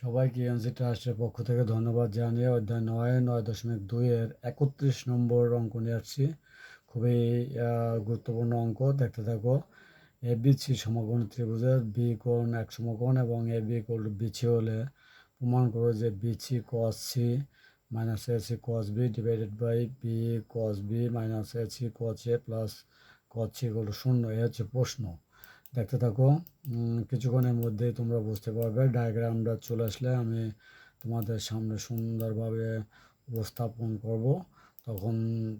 সবাইকে এনসি ট্রাস্টের পক্ষ থেকে ধন্যবাদ জানিয়ে অধ্যায় নয় নয় দশমিক দুইয়ের একত্রিশ নম্বর অঙ্ক নিয়ে আসছি। খুবই গুরুত্বপূর্ণ অঙ্ক, দেখতে থাকো। এ, বি, সি সমকোণ ত্রিভুজের বি কোণ এক সমকোণ এবং এ, বি কোণ বিছি হলে প্রমাণ করো যে BC cos C minus A C cos B divided by B cos B minus A C cos A plus cos C equal শূন্য। এ হচ্ছে প্রশ্ন। দেখতে থাকো। কিছুক্ষণের মধ্যেই তোমরা বুঝতে পারবে ডায়াগ্রামটা চলে আসলে আমি তোমাদের সামনে সুন্দরভাবে উপস্থাপন করব। তখন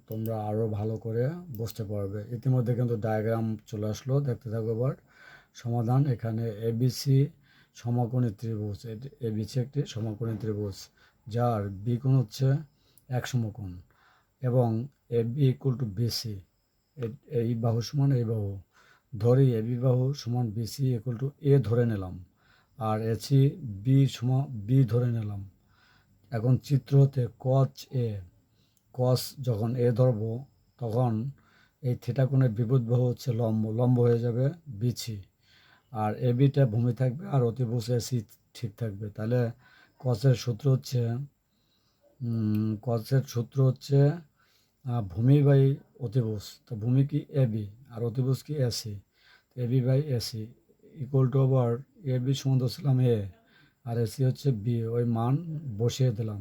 তোমরা আরও ভালো করে বুঝতে পারবে। ইতিমধ্যে কিন্তু ডায়াগ্রাম চলে আসলো, দেখতে থাকো এবার। সমাধান, এখানে এবিসি সমকোণী ত্রিভুজ এবিসি একটি সমকোণী ত্রিভুজ, যার বি কোণ হচ্ছে এক সমকোণ এবং A B equal to BC এই বাহু সমান, এই বাহু। ধরি এ বি বাহু সমান বিসি ইকুয়াল টু এ ধরে নিলাম। আর এসি বি সমান বি ধরে নিলাম। এখন চিত্র হতে কচ এ কস যখন এ ধরবো, তখন এই থিটা কোণের বিপরীত বাহু হচ্ছে লম্ব লম্ব হয়ে যাবে বিছি আর এ বিটা ভূমি থাকবে আর অতিভুজ এসি ঠিক থাকবে। তাহলে কসের সূত্র হচ্ছে কসের সূত্র হচ্ছে ভূমি বাই অতিভুজ। তো ভূমি কি এ বি আর অতিভুজ কি AC A B by AC equal to আবার এ বি সমান ধরছিলাম এ আর এসি হচ্ছে বি ওই মান বসিয়ে দিলাম।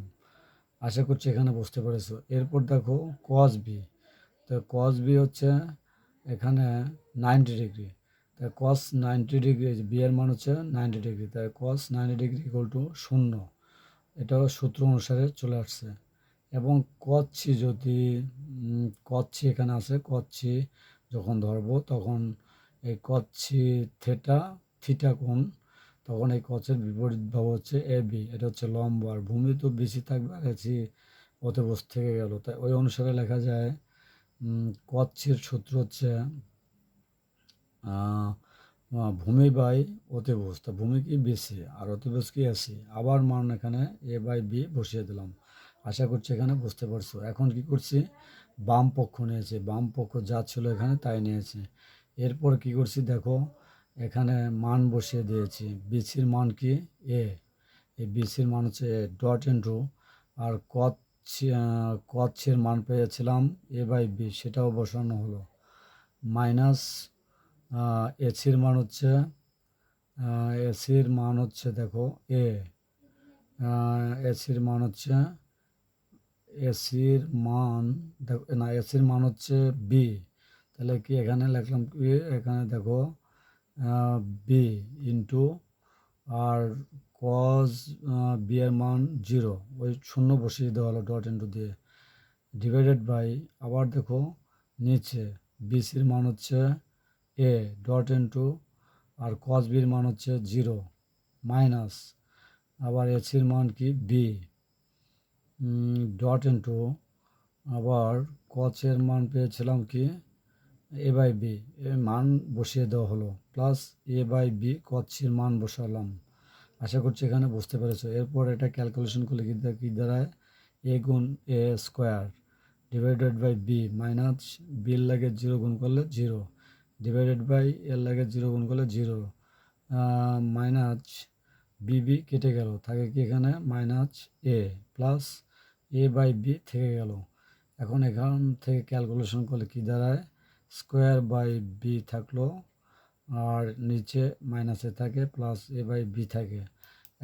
আশা করছি এখানে বুঝতে পেরেছ। এরপর দেখো কস বি তো কস বি হচ্ছে এখানে নাইনটি ডিগ্রি তাই কস নাইনটি ডিগ্রি বি এর মান হচ্ছে নাইনটি ডিগ্রি তাই cos ninety degree equal to শূন্য এটাও সূত্র অনুসারে চলে আসছে। এবং কচ্ছি যদি কচ্ছি এখানে আছে কচ্ছি যখন ধরবো তখন এই কচ্ছি থেটা থিটা কোণ, তখন এই কচের বিপরীত ভাব হচ্ছে এ বি এটা হচ্ছে লম্ব, আর ভূমি তো বেশি থাকবে, আর এসি অতবস থেকে গেল। তাই ওই অনুসারে লেখা যায় কচ্ছির সূত্র হচ্ছে ভূমি বাই অতিভুজ তা ভূমি কি বেশি, আর অতিভুজ কি এসি, আবার মান এখানে এ বাই বি বসিয়ে দিলাম। আশা করছি এখানে বুঝতে পারছ। এখন কি করছি? বাম পক্ষ নিয়েছে, বাম পক্ষ যা ছিল এখানে তাই নিয়েছে। এরপর কি করছি দেখো, এখানে মান বসিয়ে দিয়েছি। বিসির মান কি? এ এই বিসির মান হচ্ছে ডট ইন্টু আর কচ কচ্ছের মান পেয়েছিলাম এ বাই বি সেটাও বসানো হলো। মাইনাস এসির মান হচ্ছে এসির মান হচ্ছে দেখো এ এসির মান হচ্ছে এসির মান, দেখো, না এসির মান হচ্ছে বি তাহলে কি এখানে লিখলাম কি? এখানে দেখো বি ইন্টু আর কজ বি এর মান জিরো ওই শূন্য বসিয়ে দেওয়া হলো ডট ইন্টু দিয়ে। ডিভাইডেড বাই আবার দেখো, নিচে বিসির মান হচ্ছে এ ডট ইন্টু আর কস বির মান হচ্ছে জিরো মাইনাস আবার এসির মান কি? বি ডট ইন্টু আবার কচের মান পেয়েছিলাম কি? এ বাই বি এর মান বসিয়ে দেওয়া হলো প্লাস এ বাই বি কচ্ছির মান বসালাম। আশা করছি এখানে বুঝতে পেরেছ। এরপর এটা ক্যালকুলেশন করলে কি কি দাঁড়ায়? এ গুণ A square divided by B minus বির লাগে জিরো গুণ করলে জিরো ডিভাইডেড বাই এর লাগে জিরো গুণ করলে জিরো মাইনাস বিবি কেটে গেল। থাকে কি এখানে? Minus A plus A by B থেকে গেল। এখন এখান থেকে ক্যালকুলেশন করলে কি দাঁড়ায়? স্কোয়ার বাই বি থাকল আর নিচে মাইনাসে থাকে প্লাস এ বাই বি থাকে।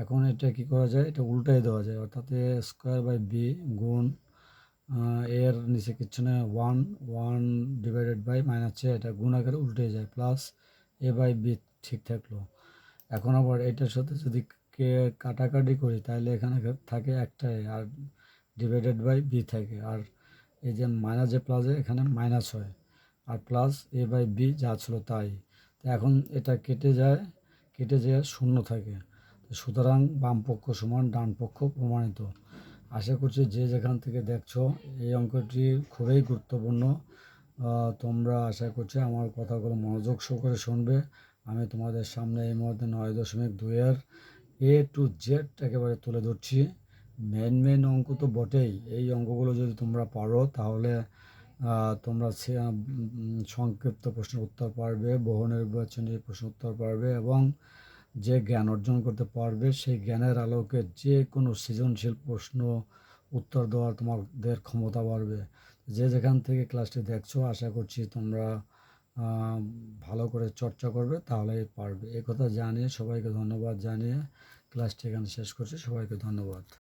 এখন এটা কি করা যায়? এটা উল্টাই দেওয়া যায়। অর্থাৎ স্কোয়ার বাই বি গুণ এর নিচে কিচ্ছু না one one divided by minus এটা গুণ আকারে উল্টে যায় প্লাস এ বাই বি ঠিক থাকল। এখন আবার এটার সাথে যদি কে কাটাকাটি করি, তাহলে এখানে থাকে একটাই, আর ডিভাইডেড বাই বি থাকে। আর এই যে মাইনাস যে প্লাসে এখানে মাইনাস হয়। আর প্লাস এ বাই বি যা ছিল তাই। তো এখন এটা কেটে যায় কেটে যায় শূন্য থাকে। সুতরাং বাম পক্ষ সমান ডান পক্ষ প্রমাণিত। আশা করছি যে যেখান থেকে দেখছ, এই অঙ্কটি খুবই গুরুত্বপূর্ণ। তোমরা আশা করছি আমার কথাগুলো মনোযোগ সহকারে শুনবে। আমি তোমাদের সামনে এই মুহূর্তে নয় দশমিক দুইয়ের এ টু জেড একেবারে তুলে ধরছি। মেন মেন অঙ্ক তো বটেই। এই অঙ্কগুলো যদি তোমরা পারো, তাহলে তোমরা সংক্ষিপ্ত প্রশ্ন উত্তর পারবে, বহু নির্বাচনী প্রশ্ন উত্তর পারবে এবং যে জ্ঞান অর্জন করতে পারবে, সেই জ্ঞানের আলোকে যে কোনো সৃজনশীল প্রশ্ন উত্তর দেওয়ার তোমাদের ক্ষমতা বাড়বে। যে যেখান থেকে ক্লাসটি দেখছ, আশা করছি তোমরা ভালো করে চর্চা করবে, তাহলেই পারবে। কথা জানিয়ে সবাইকে ধন্যবাদ জানিয়ে ক্লাসটি এখানে শেষ করছি। সবাইকে ধন্যবাদ।